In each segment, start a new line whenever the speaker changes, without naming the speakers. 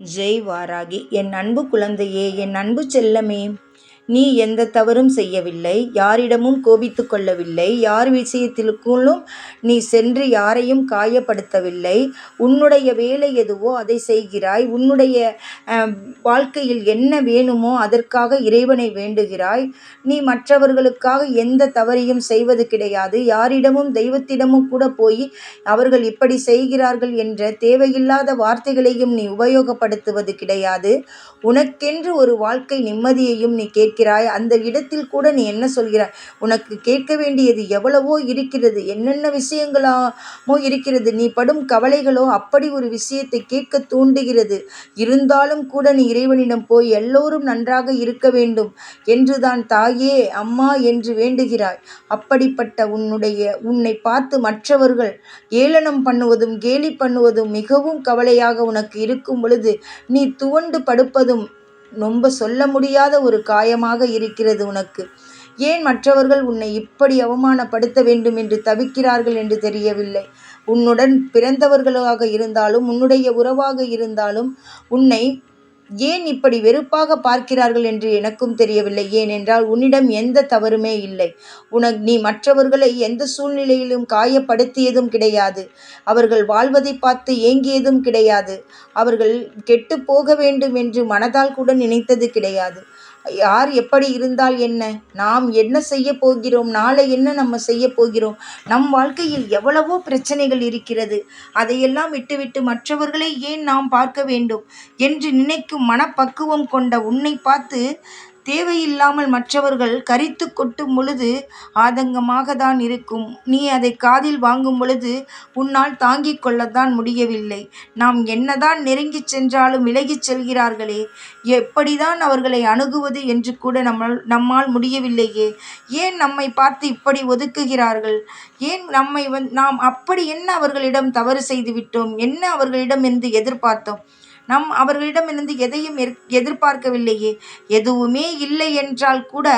ஜெய் வாராகி என் அன்பு குழந்தையே என் அன்பு செல்லமே நீ எந்த தவறும் செய்யவில்லை யாரிடமும் கோபித்து கொள்ளவில்லை யார் விஷயத்திற்குள்ளும் நீ சென்று யாரையும் காயப்படுத்தவில்லை. உன்னுடைய வேலை எதுவோ அதை செய்கிறாய். உன்னுடைய வாழ்க்கையில் என்ன வேணுமோ அதற்காக இறைவனை வேண்டுகிறாய். நீ மற்றவர்களுக்காக எந்த தவறையும் செய்வது கிடையாது. யாரிடமும் தெய்வத்திடமும் கூட போய் அவர்கள் இப்படி செய்கிறார்கள் என்ற தேவையில்லாத வார்த்தைகளையும் நீ உபயோகப்படுத்துவது கிடையாது. உனக்கென்று ஒரு வாழ்க்கை நிம்மதியையும் நீ கேட்க இருக்கிறாய்? அந்த இடத்தில் கூட நீ என்ன சொல்கிறாய்? உனக்கு கேட்க வேண்டியது எவ்வளவோ இருக்கிறது. என்னென்ன விஷயங்களாமோ இருக்கிறது. நீ படும் கவலைகளோ அப்படி ஒரு விஷயத்தை கேட்க தூண்டுகிறது. இருந்தாலும் கூட நீ இறைவனிடம் போய் எல்லோரும் நன்றாக இருக்க வேண்டும். என்றுதான் தாயே அம்மா என்று வேண்டுகிறாய். அப்படிப்பட்ட உன்னுடைய உன்னை பார்த்து மற்றவர்கள் ஏளனம் பண்ணுவதும் கேலி பண்ணுவதும் மிகவும் கவலையாக உனக்கு இருக்கும் பொழுது நீ துவண்டு படுப்பதும் ரொம்ப சொல்ல முடியாத ஒரு காயமாக இருக்கிறது உனக்கு. ஏன் மற்றவர்கள் உன்னை இப்படி அவமானப்படுத்த வேண்டும் என்று தவிக்கிறார்கள் என்று தெரியவில்லை. உன்னுடன் பிறந்தவர்களாக இருந்தாலும் உன்னுடைய உறவாக இருந்தாலும் உன்னை ஏன் இப்படி வெறுப்பாக பார்க்கிறார்கள் என்று எனக்கும் தெரியவில்லை. ஏனென்றால் உன்னிடம் எந்த தவறுமே இல்லை. உனக் நீ மற்றவர்களை எந்த சூழ்நிலையிலும் காயப்படுத்தியதும் கிடையாது. அவர்கள் வாழ்வதை பார்த்து ஏங்கியதும் கிடையாது. அவர்கள் கெட்டு போக வேண்டும் என்று மனதால் கூட நினைத்தது கிடையாது. யார் எப்படி இருந்தால் என்ன? நாம் என்ன செய்ய போகிறோம்? நாளை என்ன நம்ம செய்ய போகிறோம்? நம் வாழ்க்கையில் எவ்வளவோ பிரச்சனைகள் இருக்கிறது. அதையெல்லாம் விட்டுவிட்டு மற்றவர்களை ஏன் நாம் பார்க்க வேண்டும்? என்று நினைக்கும் மனப்பக்குவம் கொண்ட உன்னை பார்த்து தேவையில்லாமல் மற்றவர்கள் கரித்து கொட்டும் பொழுது ஆதங்கமாக தான் இருக்கும். நீ அதை காதில் வாங்கும் பொழுது உன்னால் தாங்கிக் கொள்ளத்தான் முடியவில்லை. நாம் என்னதான் நெருங்கிச் சென்றாலும் விலகிச் செல்கிறார்களே எப்படிதான் அவர்களை அணுகுவது என்று கூட நம்மால் நம்மால் முடியவில்லையே. ஏன் நம்மை பார்த்து இப்படி ஒதுக்குகிறார்கள்? ஏன் நம்மை வந் நாம் அப்படி என்ன அவர்களிடம் தவறு செய்து விட்டோம் என்ன அவர்களிடம் என்று எதிர்பார்த்தோம்? நம் அவர்களிடமிருந்து எதையும் எதிர்பார்க்கவில்லையே. எதுவுமே இல்லை என்றால் கூட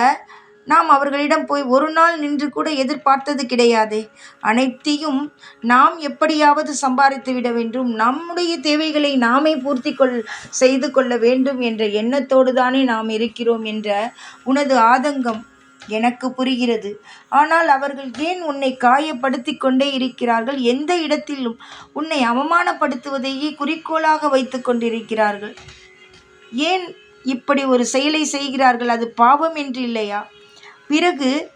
நாம் அவர்களிடம் போய் ஒரு நாள் நின்று கூட எதிர்பார்த்தது கிடையாதே. அனைத்தையும் நாம் எப்படியாவது சம்பாதித்து விட வேண்டும். நம்முடைய தேவைகளை நாமே பூர்த்தி கொள் செய்து கொள்ள வேண்டும் என்ற எண்ணத்தோடு தானே நாம் இருக்கிறோம் என்ற உனது ஆதங்கம் எனக்கு புரிகிறது. ஆனால் அவர்கள் ஏன் உன்னை காயப்படுத்தி கொண்டே இருக்கிறார்கள்? எந்த இடத்திலும் உன்னை அவமானப்படுத்துவதையே குறிக்கோளாக வைத்து கொண்டிருக்கிறார்கள். ஏன் இப்படி ஒரு செயலை செய்கிறார்கள்? அது பாவம் என்று இல்லையா? பிறகு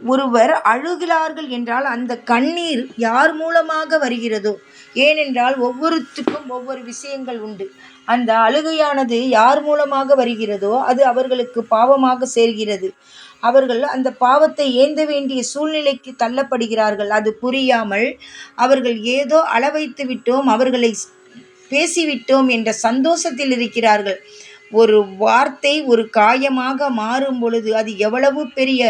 ஒருவர் அழுகிறார்கள் என்றால் அந்த கண்ணீர் யார் மூலமாக வருகிறதோ? ஏனென்றால் ஒவ்வொருத்துக்கும் ஒவ்வொரு விஷயங்கள் உண்டு. அந்த அழுகையானது யார் மூலமாக வருகிறதோ அது அவர்களுக்கு பாவமாக சேர்கிறது. அவர்கள் அந்த பாவத்தை ஏந்த வேண்டிய சூழ்நிலைக்கு தள்ளப்படுகிறார்கள். அது புரியாமல் அவர்கள் ஏதோ அளவைத்து விட்டோம் அவர்களை பேசிவிட்டோம் என்ற சந்தோஷத்தில் இருக்கிறார்கள். ஒரு வார்த்தை ஒரு காயமாக மாறும் பொழுது அது எவ்வளவு பெரிய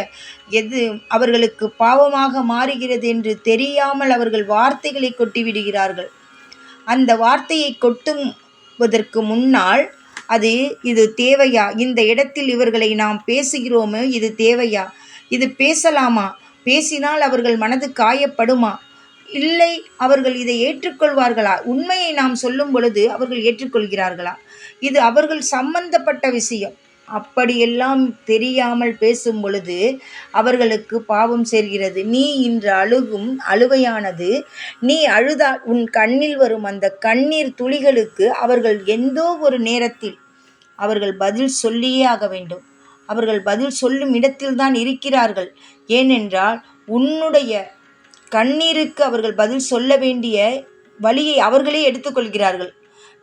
எது அவர்களுக்கு பாவமாக மாறுகிறது என்று தெரியாமல் அவர்கள் வார்த்தைகளை கொட்டிவிடுகிறார்கள். அந்த வார்த்தையை கொட்டுவதற்கு முன்னால் அது இது தேவையா? இந்த இடத்தில் இவர்களை நாம் பேசுகிறோமோ இது தேவையா? இது பேசலாமா? பேசினால் அவர்கள் மனது காயப்படுமா? இல்லை அவர்கள் இதை ஏற்றுக்கொள்வார்களா? உண்மையை நாம் சொல்லும் பொழுது அவர்கள் ஏற்றுக்கொள்கிறார்களா? இது அவர்கள் சம்பந்தப்பட்ட விஷயம். அப்படியெல்லாம் தெரியாமல் பேசும் பொழுது அவர்களுக்கு பாவம் சேர்கிறது. நீ இன்று அழுகும் அழுவையானது நீ அழுதால் உன் கண்ணில் வரும் அந்த கண்ணீர் துளிகளுக்கு அவர்கள் எந்தோ ஒரு நேரத்தில் அவர்கள் பதில் சொல்லியே ஆக வேண்டும். அவர்கள் பதில் சொல்லும் இடத்தில்தான் இருக்கிறார்கள். ஏனென்றால் உன்னுடைய கண்ணீருக்கு அவர்கள் பதில் சொல்ல வேண்டிய வழியை அவர்களே எடுத்துக்கொள்கிறார்கள்.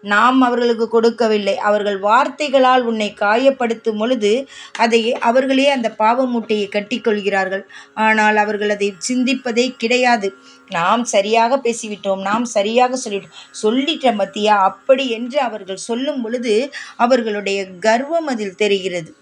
நாம் அவர்களுக்கு கொடுக்கவில்லை. அவர்கள் வார்த்தைகளால் உன்னை காயப்படுத்தும் பொழுது அதை அவர்களே அந்த பாவ மூட்டையை கட்டிக்கொள்கிறார்கள். ஆனால் அவர்கள் அதை சிந்திப்பதே கிடையாது. நாம் சரியாக பேசிவிட்டோம். நாம் சரியாக சொல்லிவிட்டோம். சொல்லிட்ட மத்தியா அப்படி என்று அவர்கள் சொல்லும் பொழுது அவர்களுடைய கர்வம் அதில் தெரிகிறது.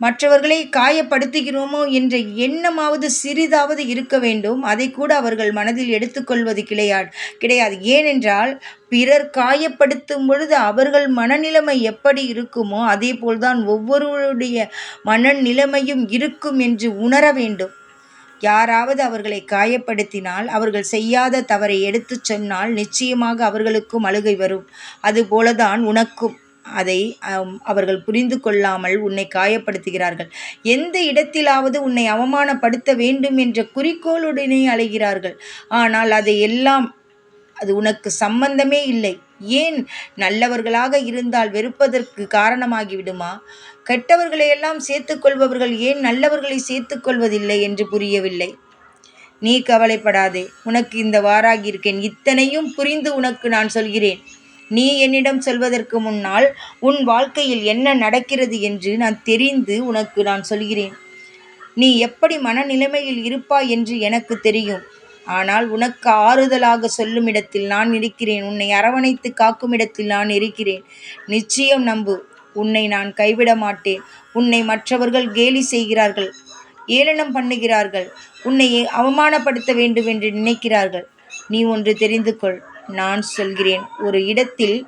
மற்றவர்களை காயப்படுத்துகிறோமோ என்ற எண்ணமாவது சிறிதாவது இருக்க வேண்டும். அதை கூட அவர்கள் மனதில் எடுத்துக்கொள்வது கிடையாது கிடையாது. ஏனென்றால் பிறர் காயப்படுத்தும் பொழுது அவர்கள் மனநிலைமை எப்படி இருக்குமோ அதே போல்தான் ஒவ்வொருவருடைய மனநிலைமையும் இருக்கும் என்று உணர வேண்டும். யாராவது அவர்களை காயப்படுத்தினால் அவர்கள் செய்யாத தவறை எடுத்துச் சொன்னால் நிச்சயமாக அவர்களுக்கும் அழுகை வரும். அதுபோலதான் உனக்கும். அதை அவர்கள் புரிந்து கொள்ளாமல் உன்னை காயப்படுத்துகிறார்கள். எந்த இடத்திலாவது உன்னை அவமானப்படுத்த வேண்டும் என்ற குறிக்கோளுடனே அலைகிறார்கள். ஆனால் அதை எல்லாம் அது உனக்கு சம்பந்தமே இல்லை. ஏன் நல்லவர்களாக இருந்தால் வெறுப்பதற்கு காரணமாகிவிடுமா? கெட்டவர்களையெல்லாம் சேர்த்துக்கொள்பவர்கள் ஏன் நல்லவர்களை சேர்த்துக்கொள்வதில்லை என்று புரியவில்லை. நீ கவலைப்படாதே. உனக்கு இந்த வாராகி இருக்கேன். இத்தனையும் புரிந்து உனக்கு நான் சொல்கிறேன். நீ என்னிடம் சொல்வதற்கு முன்னால் உன் வாழ்க்கையில் என்ன நடக்கிறது என்று நான் தெரிந்து உனக்கு நான் சொல்கிறேன். நீ எப்படி மனநிலைமையில் இருப்பாய் என்று எனக்கு தெரியும். ஆனால் உனக்கு ஆறுதலாக சொல்லும் இடத்தில் நான் இருக்கிறேன். உன்னை அரவணைத்து காக்கும் இடத்தில் நான் இருக்கிறேன். நிச்சயம் நம்பு உன்னை நான் கைவிட மாட்டேன். உன்னை மற்றவர்கள் கேலி செய்கிறார்கள் ஏளனம் பண்ணுகிறார்கள். உன்னை அவமானப்படுத்த வேண்டும் என்று நினைக்கிறார்கள். நீ ஒன்று தெரிந்து கொள். நான் சொல்கிறேன். ஒரு இடத்தில்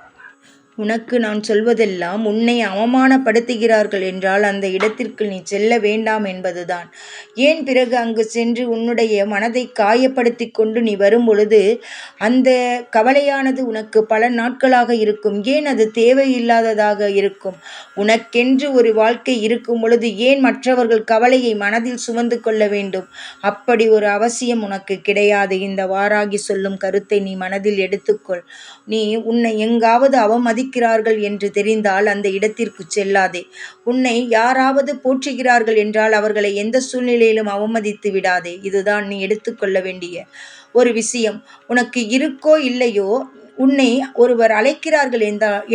உனக்கு நான் சொல்வதெல்லாம் உன்னை அவமானப்படுத்துகிறார்கள் என்றால் அந்த இடத்திற்கு நீ செல்ல வேண்டாம் என்பதுதான். ஏன் பிறகு அங்கு சென்று உன்னுடைய மனதை காயப்படுத்தி கொண்டு நீ வரும்பொழுது அந்த கவலையானது உனக்கு பல நாட்களாக இருக்கும். ஏன் அது தேவையில்லாததாக இருக்கும்? உனக்கென்று ஒரு வாழ்க்கை இருக்கும் பொழுது ஏன் மற்றவர்கள் கவலையை மனதில் சுமந்து கொள்ள வேண்டும்? அப்படி ஒரு அவசியம் உனக்கு கிடையாது. இந்த வாராகி சொல்லும் கருத்தை நீ மனதில் எடுத்துக்கொள். நீ உன்னை எங்காவது அவமதி மதிக்கிறார்கள் என்று தெரிந்தால் அந்த இடத்திற்கு செல்லாதே. உன்னை யாராவது போற்றுகிறார்கள் என்றால் அவர்களை எந்த சூழ்நிலையிலும் அவமதித்து விடாதே. இதுதான் நீ எடுத்துக்கொள்ள வேண்டிய ஒரு விஷயம். உனக்கு இருக்கோ இல்லையோ உன்னை ஒருவர் அழைக்கிறார்கள்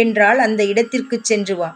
என்றால் அந்த இடத்திற்கு சென்று வா.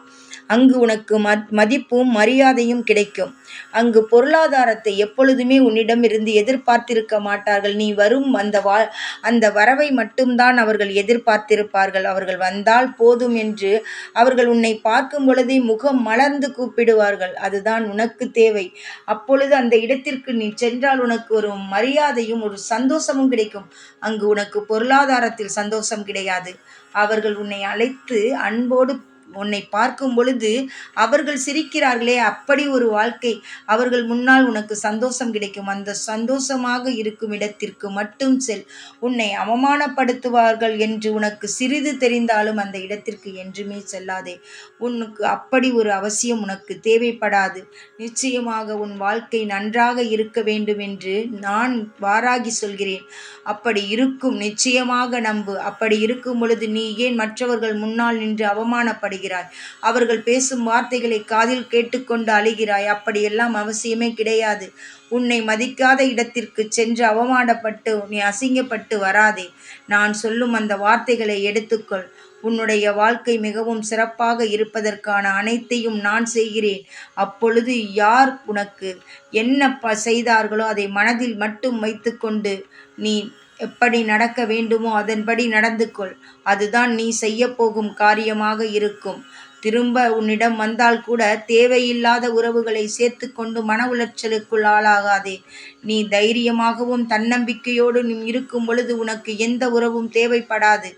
அங்கு உனக்கு மதிப்பும் மரியாதையும் கிடைக்கும். அங்கு பொருளாதாரத்தை எப்பொழுதுமே உன்னிடம் இருந்து எதிர்பார்த்திருக்க மாட்டார்கள். நீ வரும் அந்த வா அந்த வரவை மட்டும்தான் அவர்கள் எதிர்பார்த்திருப்பார்கள். அவர்கள் வந்தால் போதும் என்று அவர்கள் உன்னை பார்க்கும் பொழுதே முகம் மலர்ந்து கூப்பிடுவார்கள். அதுதான் உனக்கு தேவை. அப்பொழுது அந்த இடத்திற்கு நீ சென்றால் உனக்கு ஒரு மரியாதையும் ஒரு சந்தோஷமும் கிடைக்கும். அங்கு உனக்கு பொருளாதாரத்தில் சந்தோஷம் கிடையாது. அவர்கள் உன்னை அழைத்து அன்போடு உன்னை பார்க்கும் பொழுது அவர்கள் சிரிக்கிறார்களே அப்படி ஒரு வாழ்க்கை. அவர்கள் முன்னால் உனக்கு சந்தோஷம் கிடைக்கும். அந்த சந்தோஷமாக இருக்கும் இடத்திற்கு மட்டும் செல். உன்னை அவமானப்படுத்துவார்கள் என்று உனக்கு சிறிது தெரிந்தாலும் அந்த இடத்திற்கு என்றுமே செல்லாதே. உனக்கு அப்படி ஒரு அவசியம் உனக்கு தேவைப்படாது. நிச்சயமாக உன் வாழ்க்கை நன்றாக இருக்க வேண்டும் என்று நான் வாராகி சொல்கிறேன். அப்படி இருக்கும். நிச்சயமாக நம்பு. அப்படி இருக்கும் பொழுது நீ ஏன் மற்றவர்கள் முன்னால் நின்று அவமானப்படு அழுகிறாய். அவர்கள் பேசும் வார்த்தைகளை காதில் கேட்டுக்கொண்டு அழுகிறாய். அப்படியெல்லாம் அவசியமே கிடையாது. உன்னை மதிக்காத இடத்திற்கு சென்று அவமானப்பட்டு நீ அசிங்கப்பட்டு வராதே. நான் சொல்லும் அந்த வார்த்தைகளை எடுத்துக்கொள். உன்னுடைய வாழ்க்கை மிகவும் சிறப்பாக இருப்பதற்கான அனைத்தையும் நான் செய்கிறேன். அப்பொழுது யார் உனக்கு என்ன ப செய்தார்களோ அதை மனதில் மட்டும் வைத்துக்கொண்டு நீ எப்படி நடக்க வேண்டுமோ அதன்படி நடந்து கொள் அதுதான் நீ செய்யப்போகும் காரியமாக இருக்கும். திரும்ப உன்னிடம் வந்தால் கூட தேவையில்லாத உறவுகளை சேர்த்து கொண்டு மன உளைச்சலுக்குள் ஆளாகாதே. நீ தைரியமாகவும் தன்னம்பிக்கையோடு நீ இருக்கும் பொழுது உனக்கு எந்த உறவும் தேவைப்படாது.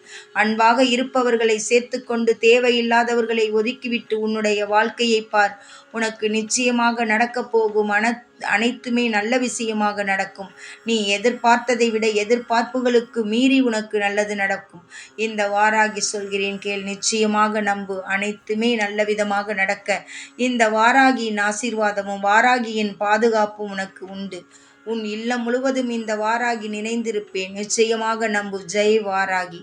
அன்பாக இருப்பவர்களை சேர்த்து கொண்டு தேவையில்லாதவர்களை ஒதுக்கிவிட்டு உன்னுடைய வாழ்க்கையை பார். உனக்கு நிச்சயமாக நடக்கப் போகும் அன அனைத்துமே நல்ல விஷயமாக நடக்கும். நீ எதிர்பார்த்ததை விட எதிர்பார்ப்புகளுக்கு மீறி உனக்கு நல்லது நடக்கும். இந்த வாராகி சொல்கிறேன் கேள் நிச்சயமாக நம்பு. அனைத்துமே நல்ல விதமாக நடக்க. இந்த வாராகியின் ஆசீர்வாதமும் வாராகியின் பாதுகாப்பும் உனக்கு உண்டு. உன் இல்லம் முழுவதும் இந்த வாராகி நினைந்திருப்பேன். நிச்சயமாக நம்பு. ஜெய் வாராகி.